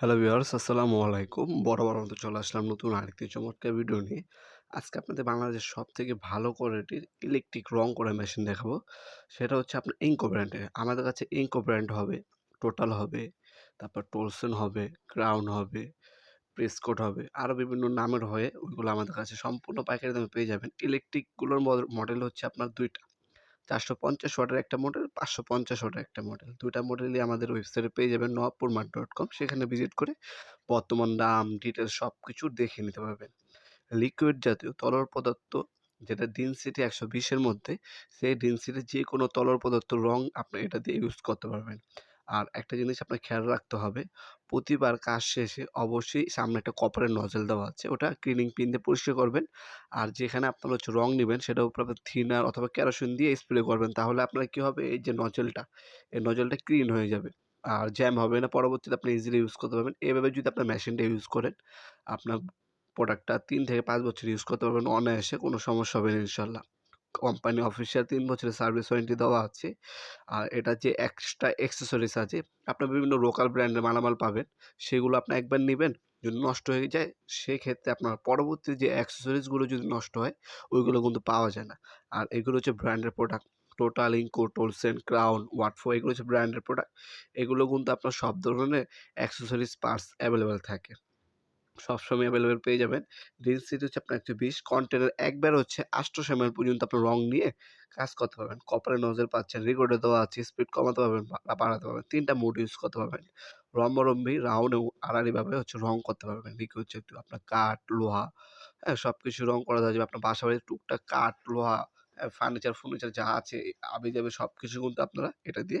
Hello viewers আসসালামু আলাইকুম। বড় বড় মতো চলে আসলাম নতুন আরেকটি চমৎকার ভিডিও নিয়ে। আজকে আপনাদের বাংলাদেশের সব থেকে ভালো কোয়ালিটির ইলেকট্রিক রং করা মেশিন দেখাবো। সেটা হচ্ছে আপনার ইঙ্কো ব্র্যান্ডের আমাদের কাছে ইঙ্কো ব্র্যান্ড হবে টোটাল হবে, তারপর টোলসন হবে ক্রাউন হবে প্রেসকোট হবে আরও বিভিন্ন নামের হয়ে ওইগুলো আমাদের কাছে সম্পূর্ণ পাইকারি দামে পেয়ে যাবেন। ইলেকট্রিকগুলোর মডেল হচ্ছে আপনার দুইটা। চারশো পঞ্চাশ ওয়াটের একটা মডেল পাঁচশো পঞ্চাশ ওয়াটের একটা মডেল দুটা মডেলই আমাদের ওয়েবসাইটে পেয়ে যাবেন নবাবপুর মার্ট ডট কম সেখানে ভিজিট করে বর্তমান দাম ডিটেলস সব কিছু দেখে নিতে পারবেন। লিকুইড জাতীয় তরল পদার্থ, যেটা ডেনসিটি একশো বিশের মধ্যে, সেই ডেনসিটির যে কোনো তরল পদার্থ রং আপনি এটা দিয়ে ইউজ করতে পারবেন। আর একটা জিনিস আপনার খেয়াল রাখতে হবে, প্রতিবার কাজ শেষে অবশ্যই সামনে একটা কপারের নজল দেওয়া আছে, ওটা ক্লিনিং পিন দিয়ে পরিষ্কার করবেন। আর যেখানে আপনার হচ্ছে রং নেবেন সেটা উপর আপনার থিনার অথবা ক্যারোসিন দিয়ে স্প্রে করবেন, তাহলে আপনার কী হবে? এই যে নজলটা এই নজলটা ক্লিন হয়ে যাবে। আর জ্যাম হবে না, পরবর্তীতে আপনি ইজিলি ইউজ করতে পারবেন। এভাবে যদি আপনার মেশিনটা ইউজ করেন, আপনার প্রোডাক্টটা তিন থেকে পাঁচ বছর ইউজ করতে পারবেন অনায়াসে, কোনো সমস্যা হবে না, ইনশাল্লাহ। কোম্পানি অফিসিয়াল তিন বছরের সার্ভিস ওয়ারেন্টি দেওয়া আছে। আর এটা যে এক্সট্রা অ্যাক্সেসরিজ আছে, আপনার বিভিন্ন লোকাল ব্র্যান্ডের মালামাল পাবেন, সেগুলো আপনি একবার নেবেন, যদি নষ্ট হয়ে যায়, সেক্ষেত্রে আপনার পরবর্তী যে অ্যাক্সেসরিজগুলো যদি নষ্ট হয়, ওইগুলো কিন্তু পাওয়া যায় না। আর এগুলো হচ্ছে ব্র্যান্ডের product Total Ingco Tolsen Crown Wadfow এগুলো হচ্ছে ব্র্যান্ডের প্রোডাক্ট এগুলো কিন্তু আপনার সব ধরনের অ্যাক্সেসরিজ পার্টস অ্যাভেলেবেল থাকে। সবসময় অ্যাভেলেবেল পেয়ে যাবেন। ডেন্সিটি হচ্ছে আপনার একশো বিশ কন্টেনার একবার হচ্ছে আটশোশো এমএল পর্যন্ত আপনার রং নিয়ে কাজ করতে পারবেন। কপারের নজর পাচ্ছেন রেকর্ডে দেওয়া আছে স্পিড কমাতে পারবেন বাড়াতে পারবেন, তিনটা মোড ইউজ করতে পারবেন। রম্বরম্বি রাউন্ড এবং আড়াআড়িভাবে হচ্ছে রং করতে পারবেন। লিকুইড হচ্ছে একটু আপনার কাঠ, লোহা হ্যাঁ সব কিছু রং করা যাবে। আপনার বাসা বাড়ির টুকটাক কাঠ, লোহা ফার্নিচার ফার্নিচার যা আছে, আবি যাবে সব কিছু কিন্তু আপনারা এটা দিয়ে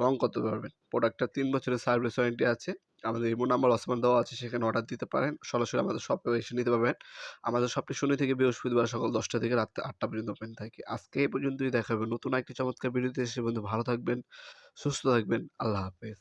রং করতে পারবেন। প্রোডাক্টটা তিন বছরের সার্ভিস ওয়ারেন্টি আছে। আমাদের ইমো নাম্বার অসমান দেওয়া আছে, সেখানে অর্ডার দিতে পারেন। সরাসরি আমাদের শপে এসে নিতে পারবেন। আমাদের শপটি শনি থেকে বৃহস্পতিবার সকাল দশটা থেকে রাত আটটা পর্যন্ত ওপেন থাকে। আজকে এই পর্যন্তই, দেখা হবে নতুন একটি চমৎকার ভিডিওতে এসে বন্ধু ভালো থাকবেন, সুস্থ থাকবেন। আল্লাহ হাফেজ।